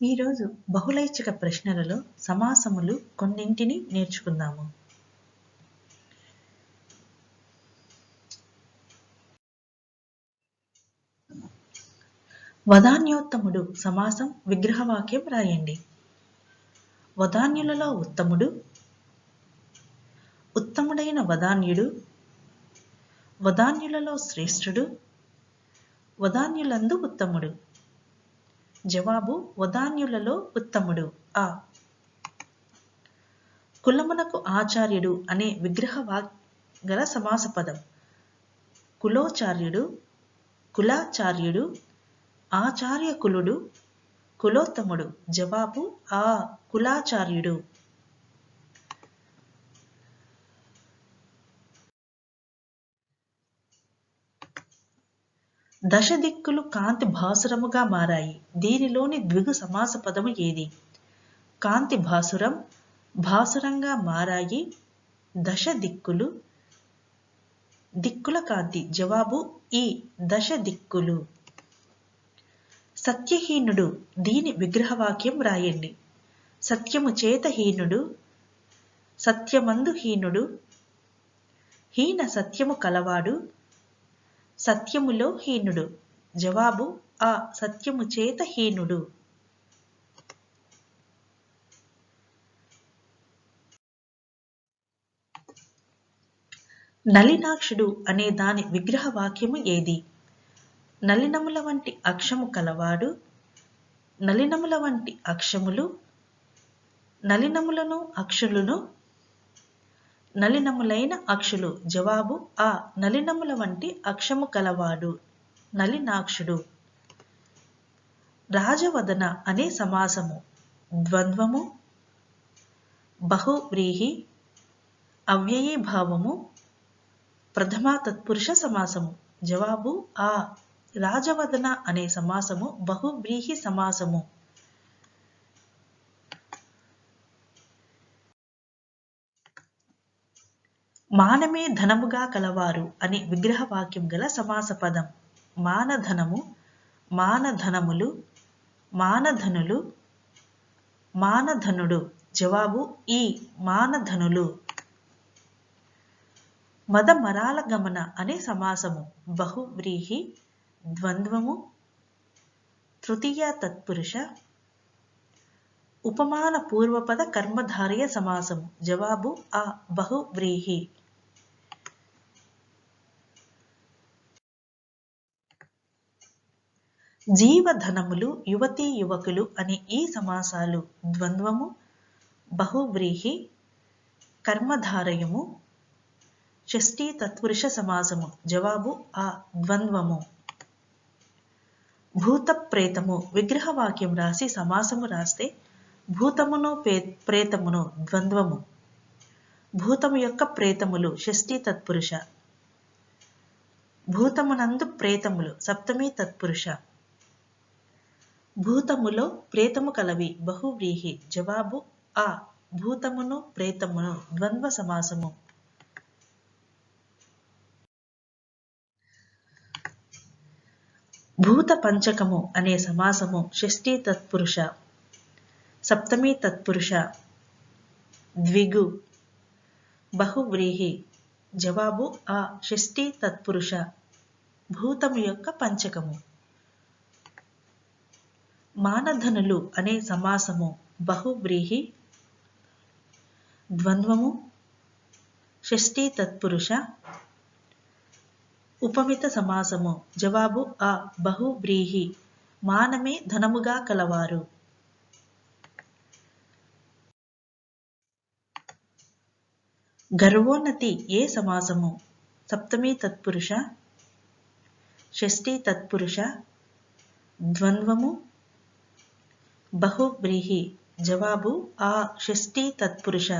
ఈరోజు బహుళైచ్ఛిక ప్రశ్నలలో సమాసములు కొన్నింటిని నేర్చుకుందాము. వదాన్యోత్తముడు సమాసం విగ్రహవాక్యం రాయండి. వదాన్యులలో ఉత్తముడు ఉత్తముడైన వదాన్యుడు వదాన్యులలో శ్రేష్ఠుడు వదాన్యులందు ఉత్తముడు. జవాబు వదాన్యులలో ఉత్తముడు. ఆ. కులమునకు ఆచార్యుడు అనే విగ్రహ గల సమాస పదం కులోచార్యుడు కులాచార్యుడు ఆచార్య కులుడు కులోత్తముడు. జవాబు ఆ. కులాచార్యుడు. దశ దిక్కులు కాంతి భాసురముగా మారాయి. దీనిలోని ద్విగు సమాస పదము ఏది? కాంతి భాసురం భాసురంగా మారాయి దశ దిక్కులు దిక్కుల కాంతి. జవాబు ఈ దశ దిక్కులు సత్యహీనుడు దీని విగ్రహవాక్యం రాయండి సత్యము చేత హీనుడు సత్యమందు హీనుడు హీన సత్యము కలవాడు సత్యములో హీనుడు. జవాబు ఆ సత్యము చేత హీనుడు. నలినాక్షుడు అనే దాని విగ్రహ వాక్యము ఏది? నలినముల వంటి అక్షము కలవాడు నలినముల వంటి అక్షములు నలినములను అక్షులను నలినములైన అక్షులు జవాబు ఆ నలినముల వంటి అక్షము కలవాడు నలినాక్షుడు. రాజవదన అనే సమాసము ద్వంద్వము బహువ్రీహి అవ్యయీభావము ప్రథమా తత్పురుష సమాసము జవాబు ఆ రాజవదన అనే సమాసము బహువ్రీహి సమాసము. మానమే ధనముగా కలవారు అని విగ్రహవాక్యం గల సమాస పదం. మానధనము మానధనములు మానధనులు మానధనుడు. జవాబు ఈ మానధనులు. మద మరాల గమన అనే సమాసము. బహువ్రీహి ద్వంద్వము తృతీయ తత్పురుష ఉపమాన పూర్వపద కర్మధారయ సమాసము. జవాబు ఆ బహువ్రీహి. జీవధనములు యువతీ యువకులు అనే ఈ సమాసాలు ద్వంద్వము బహువ్రీహి కర్మధారయము షష్ఠీ తత్పురుష సమాసము. జవాబు ఆ ద్వంద్వము. భూత ప్రేతము విగ్రహవాక్యం రాసి సమాసము రాస్తే భూతమును ప్రేతమును ద్వంద్వము. భూతము యొక్క ప్రేతములు షష్ఠీ తత్పురుష. భూతమునందు ప్రేతములు సప్తమీ తత్పురుష. భూతములో ప్రేతము కలవి బహువ్రీహి. జవాబు ఆ. భూతమును ప్రేతమును. ద్వంద్వ సమాసము. భూత పంచకము అనే సమాసము షష్ఠీ తత్పురుష సప్తమి తత్పురుష. ద్విగు బహువ్రీహి. జవాబు ఆ. షష్ఠీ తత్పురుష. భూతము యొక్క పంచకము. మానధనులు అనే సమాసము బహువ్రీహి ద్వంద్వము షష్ఠీ తత్పురుష ఉపమిత సమాసము. జవాబు ఆ బహువ్రీహి. మానమే ధనముగా కలవారు. గర్వోన్నతి ఏ సమాసము? సప్తమీ తత్పురుష షష్ఠీ తత్పురుష ద్వంద్వము బహువ్రీహి జవాబు ఆ షష్ఠీ తత్పురుష